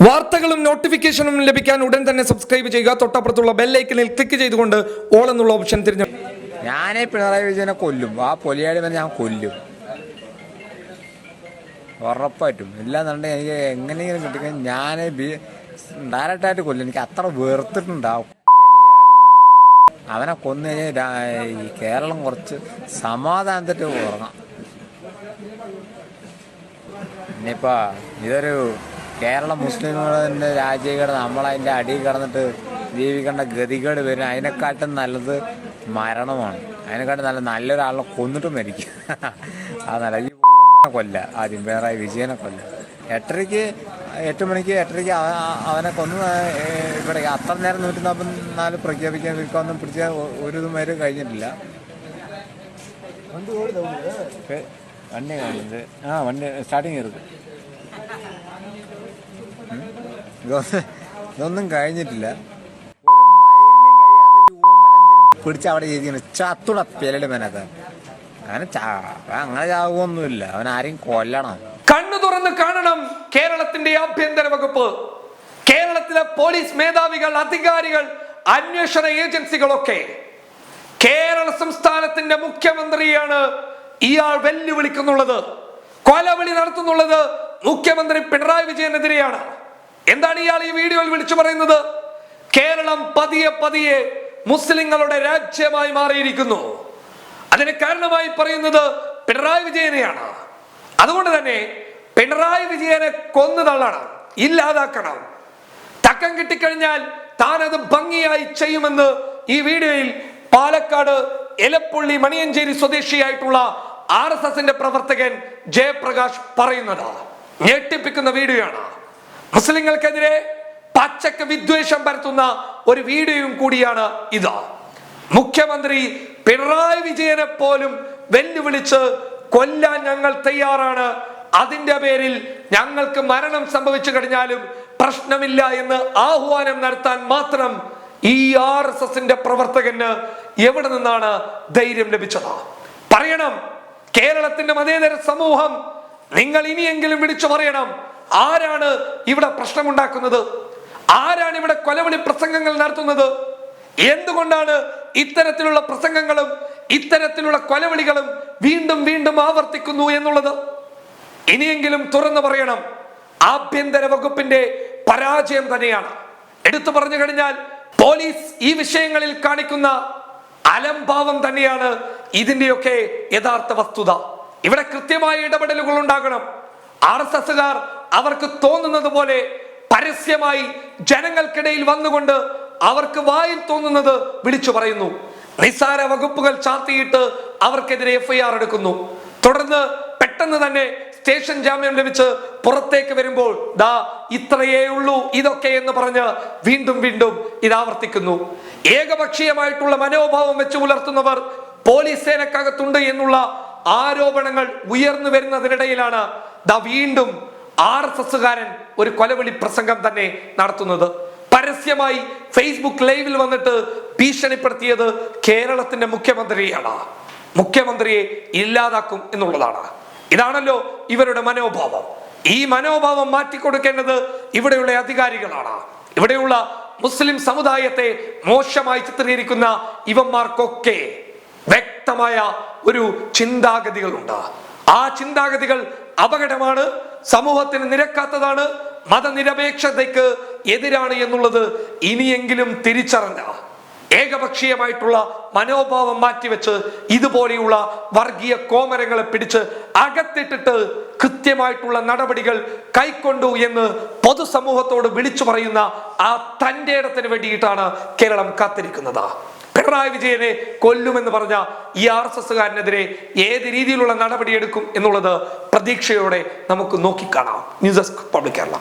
വാർത്തകളും നോട്ടിഫിക്കേഷനും ലഭിക്കാൻ ഉടൻ തന്നെ സബ്സ്ക്രൈബ് ചെയ്യുക. തൊട്ടപ്പുറത്തുള്ള ബെല്ലൈക്കനിൽ ക്ലിക്ക് ചെയ്തുകൊണ്ട് ഓൾ എന്നുള്ള ഓപ്ഷൻ തിരിഞ്ഞു ഞാനേ പിണറായി വിജയനെ കൊല്ലും. ആ പൊലിയാടി ഞാൻ കൊല്ലും. ഉറപ്പായിട്ടും. ഇല്ലാന്നുണ്ടെങ്കിൽ എനിക്ക് എങ്ങനെയെങ്കിലും കിട്ടി ഞാൻ ഡയറക്റ്റായിട്ട് കൊല്ലും. എനിക്ക് അത്ര മോനെ. അവനെ കൊന്നു കഴിഞ്ഞാൽ ഈ കേരളം കുറച്ച് സമാധാനത്തിട്ട് ഉറങ്ങാം. ഇനിയിപ്പോ ഇതൊരു കേരള മുസ്ലിങ്ങളുടെ രാജ്യകേട് നമ്മളതിന്റെ അടിയിൽ കിടന്നിട്ട് ജീവിക്കേണ്ട ഗതികേട് വരും അതിനെക്കാട്ടും നല്ലത് മരണമാണ്. അതിനെക്കാട്ടും നല്ല നല്ലൊരാളെ കൊന്നിട്ട് മരിക്കുക അതല്ല ഈ കൊല്ല ആദ്യം വേറെ വിജയനെ കൊല്ല. എട്ടരയ്ക്ക് എട്ട് മണിക്ക് എട്ടരയ്ക്ക് അവനെ കൊന്ന്. ഇവിടെ അത്ര നേരം നൂറ്റി നാൽപ്പത്തി നാല് പ്രഖ്യാപിക്കാൻ വിൽക്കാമെന്നും പിടിച്ച ഒരു ഇതുമാര് കഴിഞ്ഞിട്ടില്ല. വണ്ടി ഓടുന്നത് ആ വണ്ടി സ്റ്റാർട്ടിങ് ഇറക്കും ഇതൊന്നും കഴിഞ്ഞിട്ടില്ല. ഒരു കഴിയാതെ ഈ എന്തിനും അവിടെ ചെയ്തിരിക്കുന്നു ചത്തുട പെരട് മേനത് അങ്ങനെ അങ്ങനെ ചാവുമൊന്നുമില്ല അവൻ ആരെയും കൊല്ലണം. കണ്ണു തുറന്ന് കാണണം കേരളത്തിന്റെ ആഭ്യന്തര വകുപ്പ്. കേരളത്തിലെ പോലീസ് മേധാവികൾ അധികാരികൾ അന്വേഷണ ഏജൻസികളൊക്കെ കേരള സംസ്ഥാനത്തിന്റെ മുഖ്യമന്ത്രിയാണ് ഇയാൾ വെല്ലുവിളിക്കുന്നുള്ളത് കൊലവിളി നടത്തുന്നുള്ളത് മുഖ്യമന്ത്രി പിണറായി വിജയനെതിരെയാണ്. എന്താണ് ഇയാൾ ഈ വീഡിയോയിൽ വിളിച്ചു പറയുന്നത്? കേരളം പതിയെ പതിയെ മുസ്ലിങ്ങളുടെ രാജ്യമായി മാറിയിരിക്കുന്നു. അതിന് കാരണമായി പറയുന്നത് പിണറായി വിജയനെയാണ്. അതുകൊണ്ട് തന്നെ പിണറായി വിജയനെ കൊന്നു തള്ളണം ഇല്ലാതാക്കണം. തക്കം കിട്ടിക്കഴിഞ്ഞാൽ താൻ അത് ഭംഗിയായി ചെയ്യുമെന്ന് ഈ വീഡിയോയിൽ പാലക്കാട് എലപ്പുള്ളി മണിയഞ്ചേരി സ്വദേശിയായിട്ടുള്ള ആർ എസ് എസിന്റെ പ്രവർത്തകൻ ജയപ്രകാശ് പറയുന്നത് ഞെട്ടിപ്പിക്കുന്ന വീഡിയോയാണ്. മുസ്ലിങ്ങൾക്കെതിരെ പച്ചക്ക് വിദ്വേഷം പരത്തുന്ന ഒരു വീഡിയോയും കൂടിയാണ് ഇത്. മുഖ്യമന്ത്രി പിണറായി വിജയനെ പോലും വെല്ലുവിളിച്ച് കൊല്ലാൻ ഞങ്ങൾ തയ്യാറാണ്. അതിന്റെ പേരിൽ ഞങ്ങൾക്ക് മരണം സംഭവിച്ചു കഴിഞ്ഞാലും പ്രശ്നമില്ല എന്ന് ആഹ്വാനം നടത്താൻ മാത്രം ഈ ആർ എസ് എസിന്റെ പ്രവർത്തകന് എവിടെ നിന്നാണ് ധൈര്യം ലഭിച്ചത്? പറയണം കേരളത്തിന്റെ മതേതര സമൂഹം നിങ്ങൾ ഇനിയെങ്കിലും വിളിച്ചു പറയണം ആരാണ് ഇവിടെ പ്രശ്നമുണ്ടാക്കുന്നത്? ആരാണ് ഇവിടെ കൊലവിളി പ്രസംഗങ്ങൾ നടത്തുന്നത്? എന്തുകൊണ്ടാണ് ഇത്തരത്തിലുള്ള പ്രസംഗങ്ങളും ഇത്തരത്തിലുള്ള കൊലവിളികളും വീണ്ടും വീണ്ടും ആവർത്തിക്കുന്നു എന്നുള്ളത്? ഇനിയെങ്കിലും തുറന്നു പറയണം. ആഭ്യന്തര വകുപ്പിന്റെ പരാജയം തന്നെയാണ്. എടുത്തു പറഞ്ഞു കഴിഞ്ഞാൽ പോലീസ് ഈ വിഷയങ്ങളിൽ കാണിക്കുന്ന അലംഭാവം തന്നെയാണ് ഇതിന്റെയൊക്കെ യഥാർത്ഥ വസ്തുത. ഇവിടെ കൃത്യമായ ഇടപെടലുകൾ ഉണ്ടാകണം. ആർ എസ് എസുകാർ അവർക്ക് തോന്നുന്നത് പോലെ പരസ്യമായി ജനങ്ങൾക്കിടയിൽ വന്നുകൊണ്ട് അവർക്ക് വായിൽ തോന്നുന്നത് വിളിച്ചു പറയുന്നു. നിസ്സാര വകുപ്പുകൾ ചാർത്തിയിട്ട് അവർക്കെതിരെ എഫ്ഐആർ എടുക്കുന്നു. തുടർന്ന് പെട്ടെന്ന് തന്നെ സ്റ്റേഷൻ ജാമ്യം ലഭിച്ച് പുറത്തേക്ക് വരുമ്പോൾ ദാ ഇത്രയേ ഉള്ളൂ ഇതൊക്കെ എന്ന് പറഞ്ഞ് വീണ്ടും വീണ്ടും ഇത് ആവർത്തിക്കുന്നു. ഏകപക്ഷീയമായിട്ടുള്ള മനോഭാവം വെച്ച് പുലർത്തുന്നവർ പോലീസ് സേനക്കകത്തുണ്ട് എന്നുള്ള ആരോപണങ്ങൾ ഉയർന്നു വരുന്നതിനിടയിലാണ് ദാ വീണ്ടും ആർ എസ് എസ്സുകാരൻ ഒരു കൊലവിളി പ്രസംഗം തന്നെ നടത്തുന്നത്. പരസ്യമായി ഫേസ്ബുക്ക് ലൈവിൽ വന്നിട്ട് ഭീഷണിപ്പെടുത്തിയത് കേരളത്തിന്റെ മുഖ്യമന്ത്രിയാണ്. മുഖ്യമന്ത്രിയെ ഇല്ലാതാക്കും എന്നുള്ളതാണ്. ഇതാണല്ലോ ഇവരുടെ മനോഭാവം. ഈ മനോഭാവം മാറ്റിക്കൊടുക്കേണ്ടത് ഇവിടെയുള്ള അധികാരികളാണ്. ഇവിടെയുള്ള മുസ്ലിം സമുദായത്തെ മോശമായി ചിത്രീകരിക്കുന്ന ഇവന്മാർക്കൊക്കെ വ്യക്തമായ ഒരു ചിന്താഗതികളുണ്ട്. ആ ചിന്താഗതികൾ അപകടമാണ്. സമൂഹത്തിന് നിരക്കാത്തതാണ് മതനിരപേക്ഷതയ്ക്ക് എതിരാണ് എന്നുള്ളത് ഇനിയെങ്കിലും തിരിച്ചറിഞ്ഞ ഏകപക്ഷീയമായിട്ടുള്ള മനോഭാവം മാറ്റിവെച്ച് ഇതുപോലെയുള്ള വർഗീയ കോമരങ്ങളെ പിടിച്ച് അകത്തിട്ടിട്ട് കൃത്യമായിട്ടുള്ള നടപടികൾ കൈക്കൊണ്ടു എന്ന് പൊതുസമൂഹത്തോട് വിളിച്ചു പറയുന്ന ആ തന്റെ ഇടത്തിന് വേണ്ടിയിട്ടാണ് കേരളം കാത്തിരിക്കുന്നത്. പിണറായി വിജയനെ കൊല്ലുമെന്ന് പറഞ്ഞ ഈ ആർ എസ് എസ്സുകാരനെതിരെ ഏത് രീതിയിലുള്ള നടപടിയെടുക്കും എന്നുള്ളത് പ്രതീക്ഷയോടെ നമുക്ക് നോക്കിക്കാണാം. News desk public Kerala.